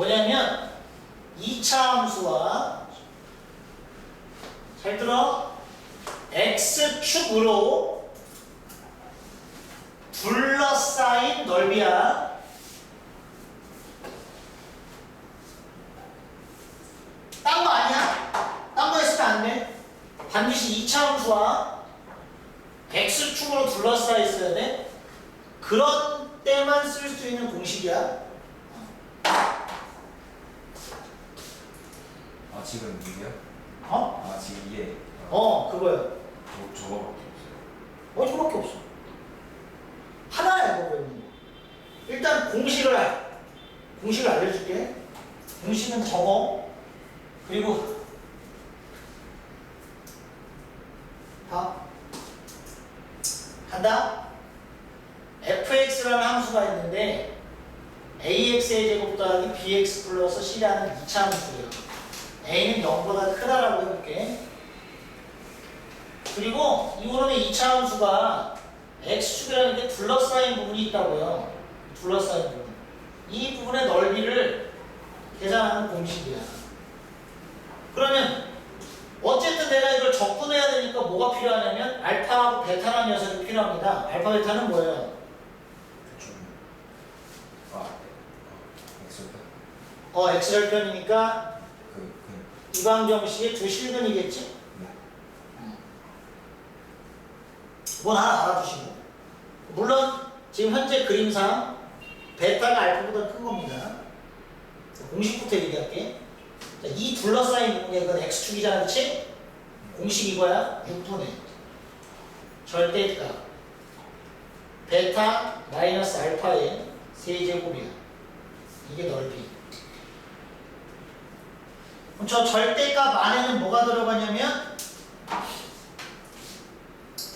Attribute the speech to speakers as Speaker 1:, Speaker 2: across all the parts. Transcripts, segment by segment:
Speaker 1: 뭐냐면 2차 함수와 잘 들어 x축으로 둘러싸인 넓이야 딴 거 아니야? 딴 거 했으면 안 돼. 반드시 2차 함수와 x축으로 둘러싸여 있어야 돼. 그런 때만 쓸 수 있는 공식이야.
Speaker 2: 아 지금 이게요?
Speaker 1: 어?
Speaker 2: 아 지금 이게
Speaker 1: 어, 그거야.
Speaker 2: 저 저거밖에 없어요.
Speaker 1: 어, 이거밖에 없어. 하나야, 이거 배우는 거. 일단 공식을, 알- 공식을 알려줄게. 공식은 저거. 그리고, 봐. 간다. fx라는 함수가 있는데, ax의 제곱 더하기 bx 플러스 c라는 2차 함수예요. A는 0보다 크다라고 해볼게. 그리고 이원의 2차 함수가 x축이라는 게 둘러싸인 부분이 있다고요. 둘러싸인 부분. 이 부분의 넓이를 계산하는 공식이야. 그러면 어쨌든 내가 이걸 적분해야 되니까 뭐가 필요하냐면 알파하고 베타라는 녀석이 필요합니다. 알파 베타는 뭐예요?
Speaker 2: 아 네. 어,
Speaker 1: x절편이니까 이광정 씨의 두 실근이겠지?
Speaker 2: 네.
Speaker 1: 그건 하나 알아두시고 물론 지금 현재 그림상 베타가 알파보다 큰 겁니다. 공식부터 얘기할게 자, 이 둘러싸인 이건 x축이잖아 그렇지? 공식 이거야. 6분의 절대값. 베타 마이너스 알파의 세제곱이야. 이게 넓이 저 절대값 안에는 뭐가 들어가냐면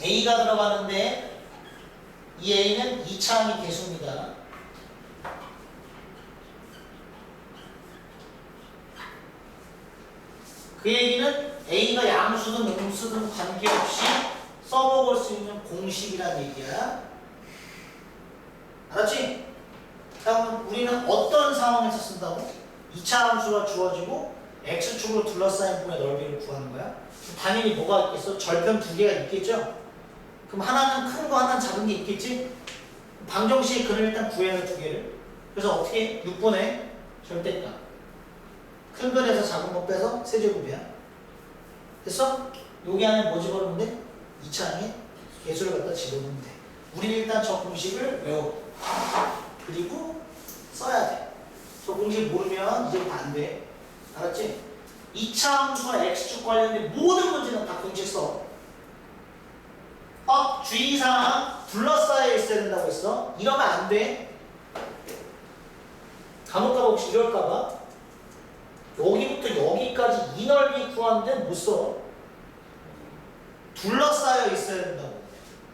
Speaker 1: A가 들어가는데 이 A는 2차항의 개수입니다. 그 얘기는 A가 양수든 음수든 관계없이 써먹을 수 있는 공식이란 얘기야. 알았지? 그럼 우리는 어떤 상황에서 쓴다고? 2차 함수가 주어지고 x축으로 둘러싸인 부분의 넓이를 구하는 거야. 당연히 뭐가 있겠어? 절편 두 개가 있겠죠? 그럼 하나는 큰 거, 하나는 작은 게 있겠지? 방정식의 근을 일단 구해야 두 개를. 그래서 어떻게? 6분의 절대값. 큰 근에서 작은 거 빼서 세제곱이야. 됐어? 여기 안에 뭐 집어넣으면 돼? 2차항에 개수를 갖다 집어넣으면 돼. 우리는 일단 저 공식을 외워. 그리고 써야 돼. 저 공식 모르면 이제부터 안 돼. 알았지? 2차 함수와 x축 관련된 모든 문제는 다 공식 써. 어? 주의사항 둘러싸여 있어야 된다고 했어. 이러면 안 돼. 간혹가다 혹시 이럴까봐 여기부터 여기까지 이 넓이 구하는데 못 써. 둘러싸여 있어야 된다고.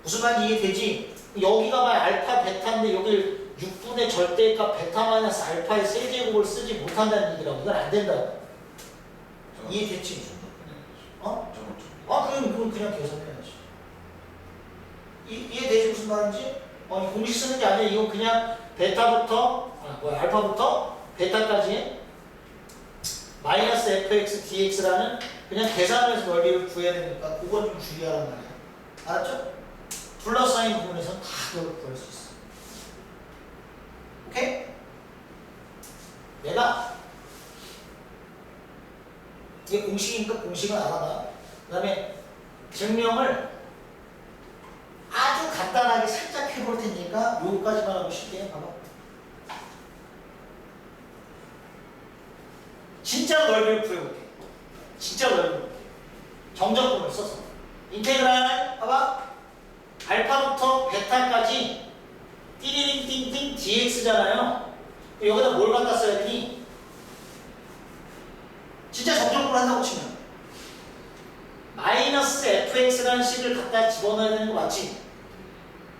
Speaker 1: 무슨 말인지 이해되지? 여기가 말 알파 베타인데 여기 6분의 절대값 베타 마이너스 알파의 세제곱을 쓰지 못한다는 얘기라고. 이건 안 된다고. 이해됐지? 어?
Speaker 2: 저거 좀
Speaker 1: 아, 그럼 그건 그냥 계산해야지. 이, 이해 되지 무슨 말인지? 어, 이 공식 쓰는 게 아니라 이거 그냥 베타부터, 아, 뭐야, 알파부터 베타까지 마이너스 fx dx라는 그냥 계산을 해서 넓이를 구해야 되니까 그건 좀 주의하란 말이야. 알았죠? 둘러싸인 부분에서 다 그걸 구할 수 있어. 오케이? 내가 이게 공식이니까 공식은 알아봐. 그 다음에 증명을 아주 간단하게 살짝 해볼 테니까 요거까지만 하고 쉽게 봐봐. 진짜 넓이를 구해볼게. 진짜 구해볼게. 정적분을 써서. 인테그랄, 봐봐. 알파부터 베타까지 띠리링띵띵 dx잖아요. 여기다 뭘 갖다 써야 되니? 진짜 정적분을 한다고 치면. 마이너스 fx라는 식을 갖다 집어넣어야 되는 거 맞지?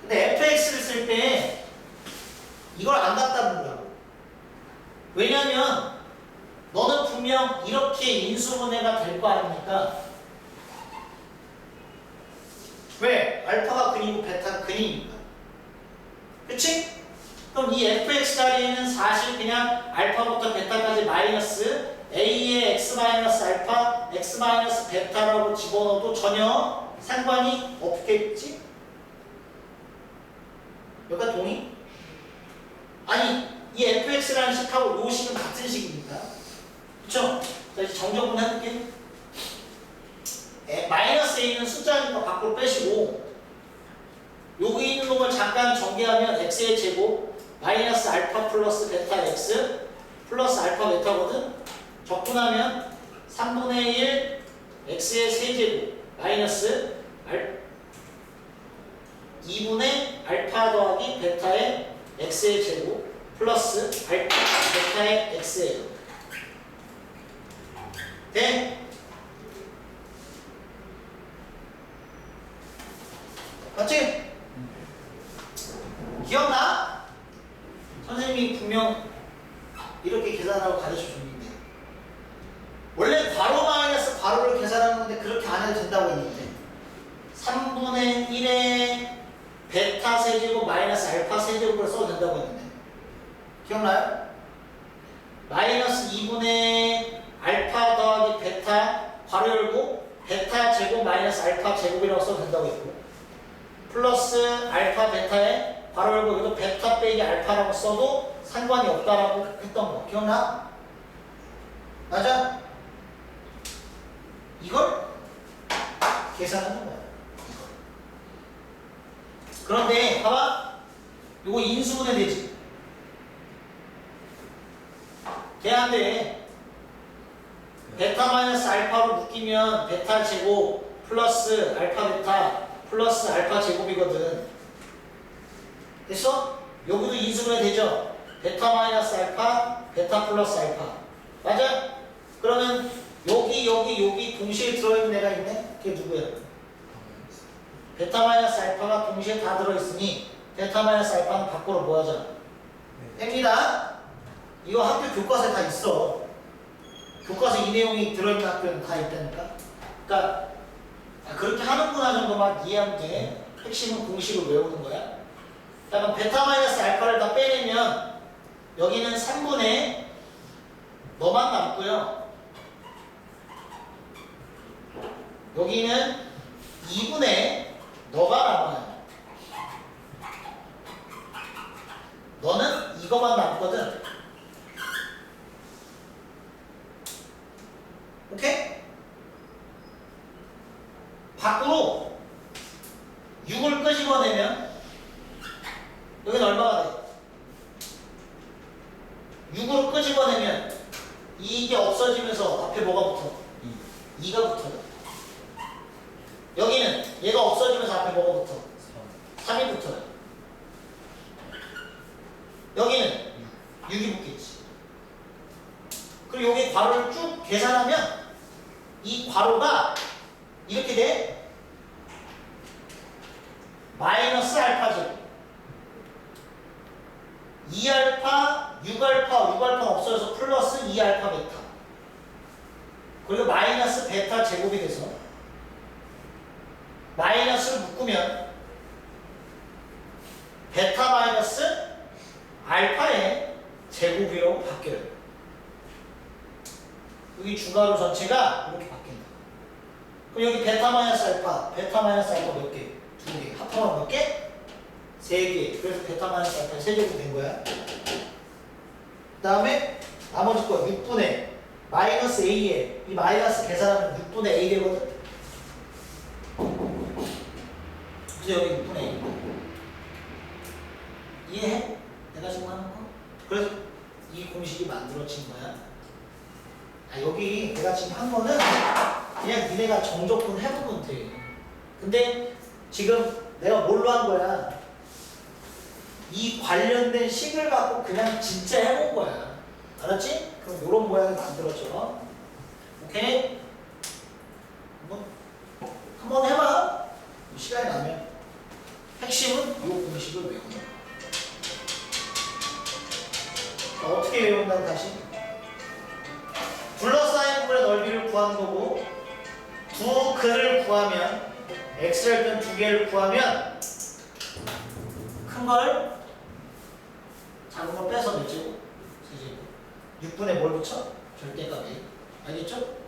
Speaker 1: 근데 fx를 쓸 때 이걸 안 갖다 놓으라고. 왜냐면 너는 분명 이렇게 인수분해가 될 거 아닙니까? 왜? 알파가 근이고 베타가 근이니까. 그치? 그럼 이 fx 자리에는 사실 그냥 알파부터 베타까지 마이너스 a의 x 마이너스 알파, x 마이너스 베타라고 집어넣어도 전혀 상관이 없겠지? 여기가 동의? 아니 이 fx라는 식하고 요 식은 같은 식입니까? 그쵸? 자 이제 정정분 해볼게 에, 마이너스 a는 숫자니까 밖으로 빼시고 여기 있는 놈을 잠깐 전개하면 x의 제곱 마이너스 알파 플러스 베타 x 플러스 알파 베타거든 적분하면 3분의 1 x의 세제곱 마이너스 알 2분의 알파 더하기 베타의 x의 제곱 플러스 알파 베타의 x예요 돼? 맞지? 기억나? 선생님이 분명 이렇게 계산하고 가르쳐 줬는데 원래 괄호 마이너스 괄호를 계산하는 건데 그렇게 안 해도 된다고 했는데 3분의 1의 베타 세제곱 마이너스 알파 세제곱을 써도 된다고 했는데 기억나요? 마이너스 2분의 알파 더하기 베타 괄호 열고 베타 제곱 마이너스 알파 제곱이라고 써도 된다고 했고 플러스 알파 베타에 열고 여기도 베타 빼기 알파라고 써도 상관이 없다라고 했던 거 기억나? 맞아? 이걸 계산하는 거야. 그런데 봐봐. 이거 인수분해 되지. 걔한테 베타 마이너스 알파로 묶이면 베타 제곱 플러스 알파 베타 플러스 알파 제곱이거든. 됐어? 여기도 인수분해 되죠? 베타 마이너스 알파, 베타 플러스 알파. 맞아? 그러면 여기 여기 여기 동시에 들어있는 애가 있네? 그게 누구야? 베타 마이너스 알파가 동시에 다 들어있으니 베타 마이너스 알파는 밖으로 뭐 하자? 뺍니다. 이거 학교 교과서에 다 있어. 교과서 이 내용이 들어있는 학교는 다 있다니까. 그러니까 아, 그렇게 하는구나 정도만 이해하면 돼. 핵심은 공식을 외우는 거야. 자, 그럼 베타 마이너스 알파를 다 빼내면 여기는 3분의 너만 남고요. 여기는 2분의 너가 남아요. 너는 이거만 남거든. 오케이? 밖으로 6을 끄집어내면 여기는 얼마가 돼? 6으로 끄집어내면 이게 없어지면서 앞에 뭐가 붙어? 2가 붙어요. 여기는 얘가 없어지면서 앞에 뭐가 붙어? 3이 붙어요. 여기는 6이 붙겠지. 그리고 여기 괄호를 쭉 계산하면 이 괄호가 이렇게 돼. 마이너스 알파 제곱. 2알파, 6알파, 6알파 없어져서 플러스 2알파 베타. 그리고 마이너스 베타 제곱이 돼서 마이너스를 묶으면 베타 마이너스 알파의 제곱이라고 바뀌어요. 여기 중괄호 전체가 이렇게 바뀐다. 그럼 여기 베타 마이너스 알파, 베타 마이너스 알파 몇 개? 두 개. 합하면 몇 개? 세 개. 그래서 베타 마이너스 알파 세 제곱 된 거야. 그 다음에 나머지 거 6분의 마이너스 a에 이 마이너스 계산하면 6분의 a 되거든. 그래서 여기 6분의 a. 이해해? 내가 지금 하는 거? 그래서 이 공식이 만들어진 거야. 아, 여기 내가 지금 한 거는 그냥 니네가 정적분 해보면 돼. 근데 지금 내가 뭘로 한 거야? 이 관련된 식을 갖고 그냥 진짜 해본 거야. 알았지? 그럼 이런 모양이 만들어져. 오케이? 한번, 한번 해봐. 시간이 나면. 핵심은 이 공식을 외우는 거야. 자, 어떻게 외운다는 다시? 둘러싸인 부분의 넓이를 구하는 거고 두 근을 구하면 x절편 두 개를 구하면 큰걸 작은 거 빼서 몇 제곱? 3제곱 6분의 뭘 붙여? 절대값 A 알겠죠?